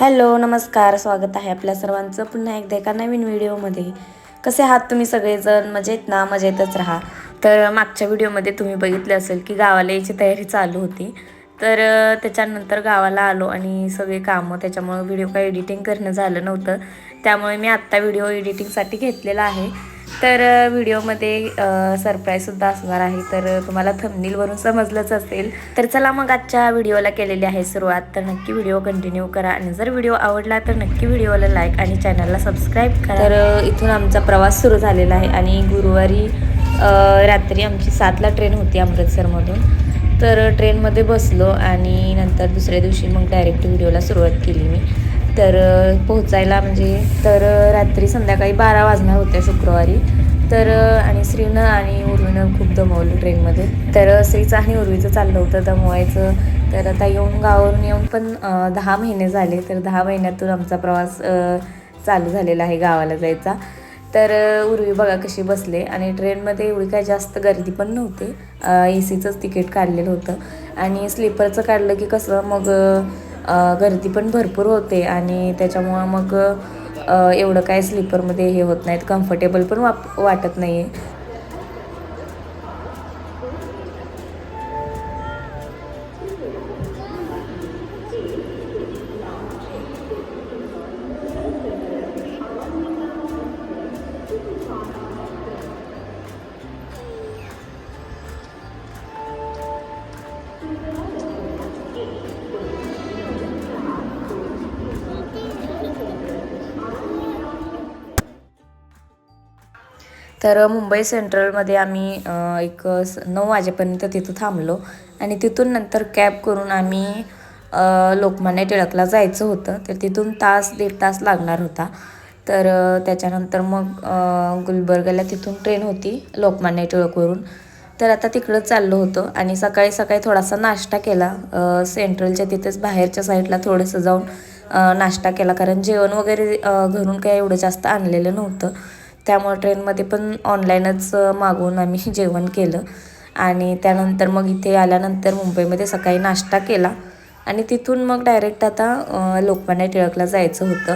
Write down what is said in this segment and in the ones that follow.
Hello नमस्कार स्वागत आहे आपल्या सर्वांचं पुन्हा एकदा एका नवीन व्हिडिओमध्ये. कसे आहात तुम्ही सगळेजण? मजेत ना? मजेतच राहा. तर मागच्या व्हिडिओमध्ये तुम्ही बघितले असेल की गावाला यायची तयारी चालू होती. तर त्याच्यानंतर गावाला आलो आणि सगळे कामं त्याच्यामुळं व्हिडिओ काय एडिटिंग करणं झालं नव्हतं. त्यामुळे मी आत्ता व्हिडिओ एडिटिंगसाठी घेतलेला आहे. तर व्हिडिओमध्ये सरप्राईजसुद्धा असणार आहे. तर तुम्हाला थंबनीलवरून समजलंच असेल. तर चला मग आजच्या व्हिडिओला केलेली आहे सुरुवात. तर नक्की व्हिडिओ कंटिन्यू करा. आणि जर व्हिडिओ आवडला तर नक्की व्हिडिओला लाईक आणि चॅनलला सबस्क्राईब करा. तर इथून आमचा प्रवास सुरू झालेला आहे. आणि गुरुवारी रात्री आमची सातला ट्रेन होती अमृतसरमधून. तर ट्रेनमध्ये बसलो आणि नंतर दुसऱ्या दिवशी मग डायरेक्ट व्हिडिओला सुरुवात केली मी. तर पोहोचायला म्हणजे तर रात्री संध्याकाळी बारा वाजणार होत्या शुक्रवारी. तर आणि श्रीनं आणि उर्वीनं खूप दमवलं ट्रेनमध्ये. तर श्रीचं आणि उर्वीचं चाललं होतं दमवायचं. तर आता येऊन गावावरून येऊन पण दहा महिने झाले. तर दहा महिन्यातून आमचा प्रवास चालू झालेला आहे गावाला जायचा. तर उर्वी बघा कशी बसले. आणि ट्रेनमध्ये एवढी काय जास्त गर्दी पण नव्हती. ए सीचंच तिकीट काढलेलं होतं. आणि स्लीपरचं काढलं की कसं मग गर्दी पण भरपूर होते आणि त्याच्यामुळं मग एवढं काय स्लीपरमध्ये हे होत नाहीत कम्फर्टेबल पण वाप वाटत नाही आहे तर मुंबई सेंट्रलमध्ये आम्ही एक स नऊ वाजेपर्यंत तिथं थांबलो. आणि तिथून नंतर कॅब करून आम्ही लोकमान्य टिळकला जायचं होतं. तर तिथून तास दीड तास लागणार होता. तर त्याच्यानंतर मग गुलबर्गला गुलबर्गाला तिथून ट्रेन होती लोकमान्य टिळकवरून. तर आता तिकडं चाललो होतो आणि सकाळी सकाळी थोडासा नाश्ता केला. सेंट्रलच्या तिथेच बाहेरच्या साईडला थोडंसं जाऊन नाश्ता केला. कारण जेवण वगैरे घरून काय एवढं जास्त आणलेलं नव्हतं. त्यामुळे ट्रेनमध्ये पण ऑनलाईनच मागवून आम्ही जेवण केलं. आणि त्यानंतर मग इथे आल्यानंतर मुंबईमध्ये सकाळी नाश्ता केला. आणि तिथून मग डायरेक्ट आता लोकमान्य टिळकला जायचं होतं.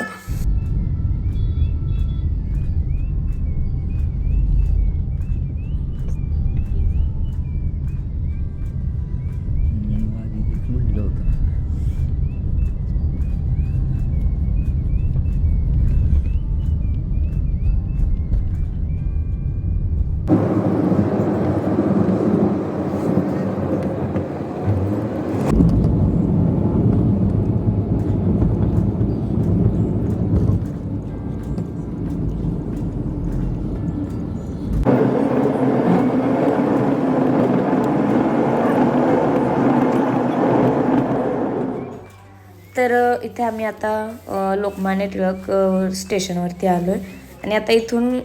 तर इथे आम्ही आता लोकमान्य टिळक स्टेशनवरती आलो आहे आणि आता इथून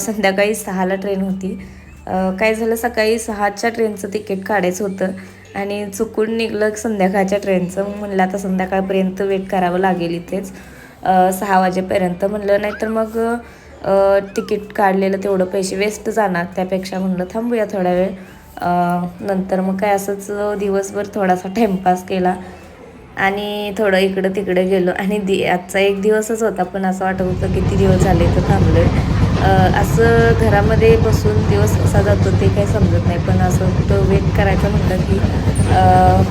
संध्याकाळी सहाला ट्रेन होती. काय झालं सकाळी सहाच्या ट्रेनचं तिकीट काढायचं होतं. आणि चुकून निघलं संध्याकाळच्या ट्रेनचं. म्हणलं आता संध्याकाळपर्यंत वेट करावं लागेल इथेच. सहा वाजेपर्यंत म्हणलं नाहीतर मग तिकीट काढलेलं तेवढं पैसे वेस्ट जाणार. त्यापेक्षा म्हणलं थांबूया थोडा वेळ. नंतर मग काय असंच दिवसभर थोडासा टाईमपास केला. आणि थोडं इकडं तिकडं गेलो. आणि दि आजचा एक दिवसच होता पण असं वाटत होतं किती दिवस झाले तर थांबलो आहे असं घरामध्ये बसून दिवस कसा जातो ते काही समजत नाही पण असं तो वेट करायचं म्हटलं की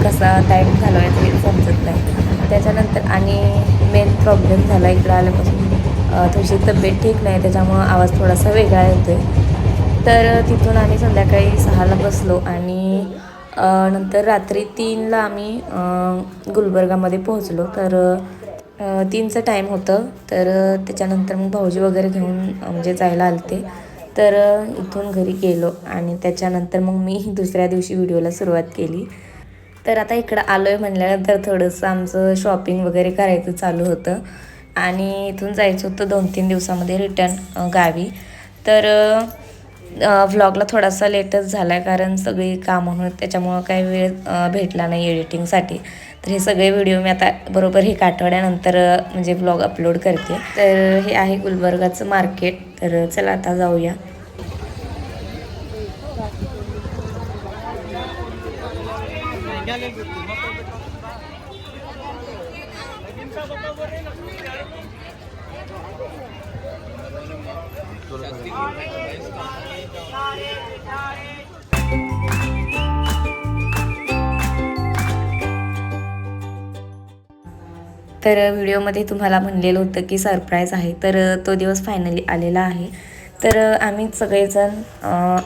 कसा टाईम घालवायचा हे समजत नाही. त्याच्यानंतर आणि मेन प्रॉब्लेम झाला इकडं आल्यापासून थोडीशी तब्येत ठीक नाही त्याच्यामुळं आवाज थोडासा वेगळा येतो तर तिथून आम्ही संध्याकाळी सहाला बसलो आणि नंतर रात्री तीनला आम्ही गुलबर्गामध्ये पोहोचलो. तर तीनचं टाईम होतं. तर त्याच्यानंतर मग भाऊजी वगैरे घेऊन म्हणजे जायला आलते. तर इथून घरी गेलो आणि त्याच्यानंतर मग मी दुसऱ्या दिवशी व्हिडिओला सुरुवात केली. तर आता इकडं आलो आहे म्हणल्यानंतर थोडंसं आमचं शॉपिंग वगैरे करायचं चालू होतं. आणि इथून जायचं होतं दोन तीन दिवसामध्ये रिटर्न गावी. तर व्लॉगला थोडासा लेटच झाला आहे कारण सगळी कामं होत त्याच्यामुळं काही वेळ भेटला नाही एडिटिंगसाठी तर हे सगळे व्हिडिओ मी आता बरोबर एक आठवड्यानंतर म्हणजे व्लॉग अपलोड करते. तर हे आहे गुलबर्गाचं मार्केट तर चला आता जाऊया. तर व्हिडिओमध्ये तुम्हाला म्हणलेलं होतं की सरप्राईज आहे. तर तो दिवस फायनली आलेला आहे. तर आम्ही सगळेजण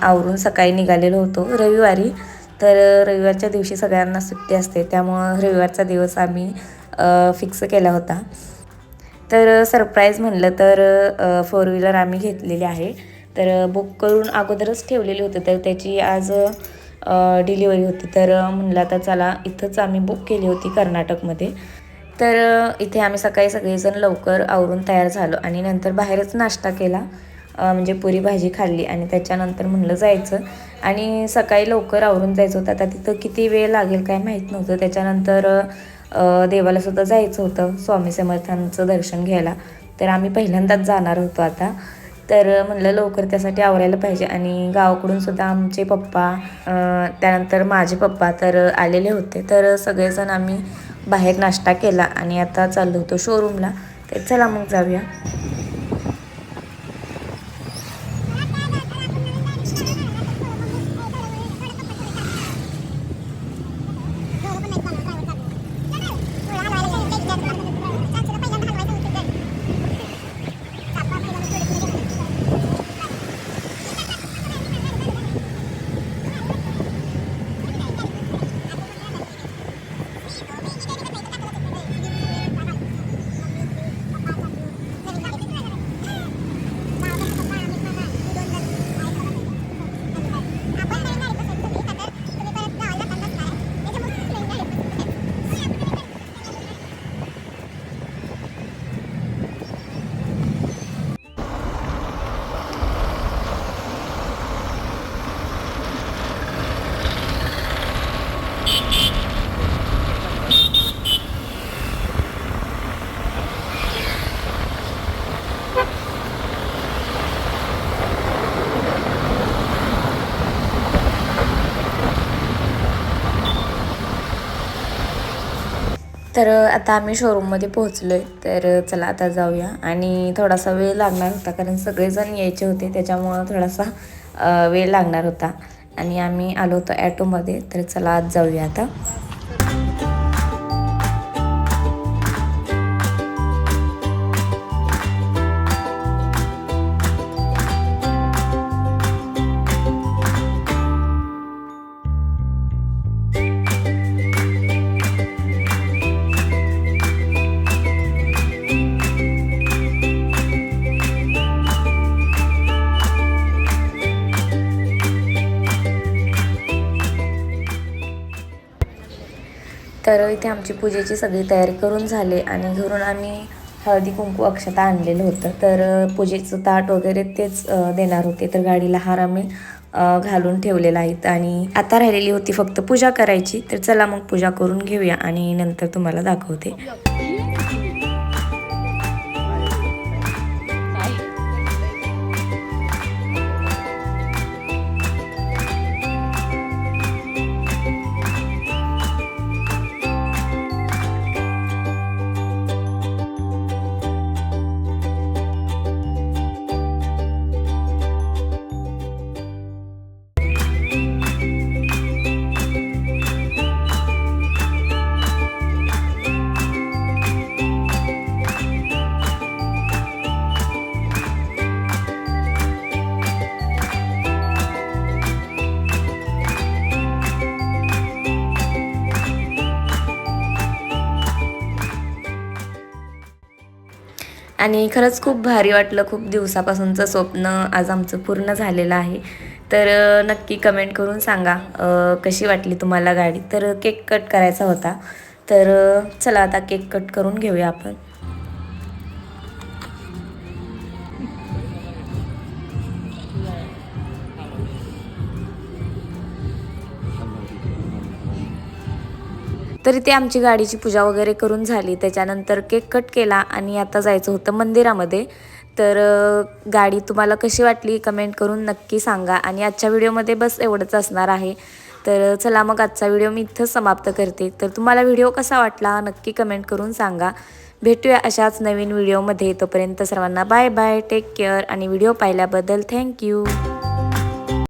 आवरून सकाळी निघालेलो होतो. रविवारी. तर रविवारच्या दिवशी सगळ्यांना सुट्टी असते. त्यामुळं रविवारचा दिवस आम्ही फिक्स केला होता. तर सरप्राईज म्हणलं तर फोर व्हीलर आम्ही घेतलेली आहे. तर बुक करून अगोदरच ठेवलेली होती. तर त्याची आज डिलिव्हरी होती. तर म्हणलं आता चला इथंच आम्ही बुक केली होती कर्नाटकमध्ये. तर इथे आम्ही सकाळी सगळेजण लवकर आवरून तयार झालो आणि नंतर बाहेरच नाश्ता केला. म्हणजे पुरी भाजी खाल्ली आणि त्याच्यानंतर म्हणलं जायचं. आणि सकाळी लवकर आवरून जायचं होतं. आता तिथं किती वेळ लागेल काय माहीत नव्हतं. त्याच्यानंतर देवाला सुद्धा जायचं होतं स्वामी समर्थांचं दर्शन घ्यायला. तर आम्ही पहिल्यांदाच जाणार होतो आता. तर म्हणलं लवकर त्यासाठी आवरायला पाहिजे आणि गावाकडून सुद्धा आमचे पप्पा त्यानंतर माझे पप्पा तर आलेले होते. तर सगळेजण आम्ही बाहेर नाश्ता केला आणि आता चाललो होतो शोरूमला तर चला मग जाऊया. तर आता आम्ही शोरूममध्ये पोहोचलो आहे तर चला आता जाऊया. आणि थोडासा वेळ लागणार होता कारण सगळेजण यायचे होते त्याच्यामुळं थोडासा वेळ लागणार होता. आणि आम्ही आलो होतो ॲटोमध्ये तर चला आज जाऊया आता. तर इथे आमची पूजेची सगळी तयारी करून झाली आणि घरून आम्ही हळदी कुंकू अक्षता आणलेलं होतं. तर पूजेचं ताट वगैरे तेच देणार होते. तर गाडीला हार आम्ही घालून ठेवलेला आहेत आणि आता राहिलेली होती फक्त पूजा करायची. तर चला मग पूजा करून घेऊया आणि नंतर तुम्हाला दाखवते. आणि खरंच खूप भारी वाटलं खूप दिवसापासूनचं स्वप्न आज आमचं पूर्ण झालेलं आहे. तर नक्की कमेंट करून सांगा कशी वाटली तुम्हाला गाडी? तर केक कट करायचा होता. तर चला आता केक कट करून घेऊया आपण. तरी ते आमची गाडीची पूजा वगैरे करून झाली. त्याच्यानंतर केक कट केला आणि आता जायचं होतं मंदिरामध्ये. तर गाडी तुम्हाला कशी वाटली कमेंट करून नक्की सांगा. आणि आजच्या व्हिडिओमध्ये बस एवढंच असणार आहे. तर चला मग आजचा व्हिडिओ मी इथंच समाप्त करते. तर तुम्हाला व्हिडिओ कसा वाटला नक्की कमेंट करून सांगा. भेटूया अशाच नवीन व्हिडिओमध्ये. तोपर्यंत सर्वांना बाय बाय टेक केअर आणि व्हिडिओ पाहिल्याबद्दल थँक्यू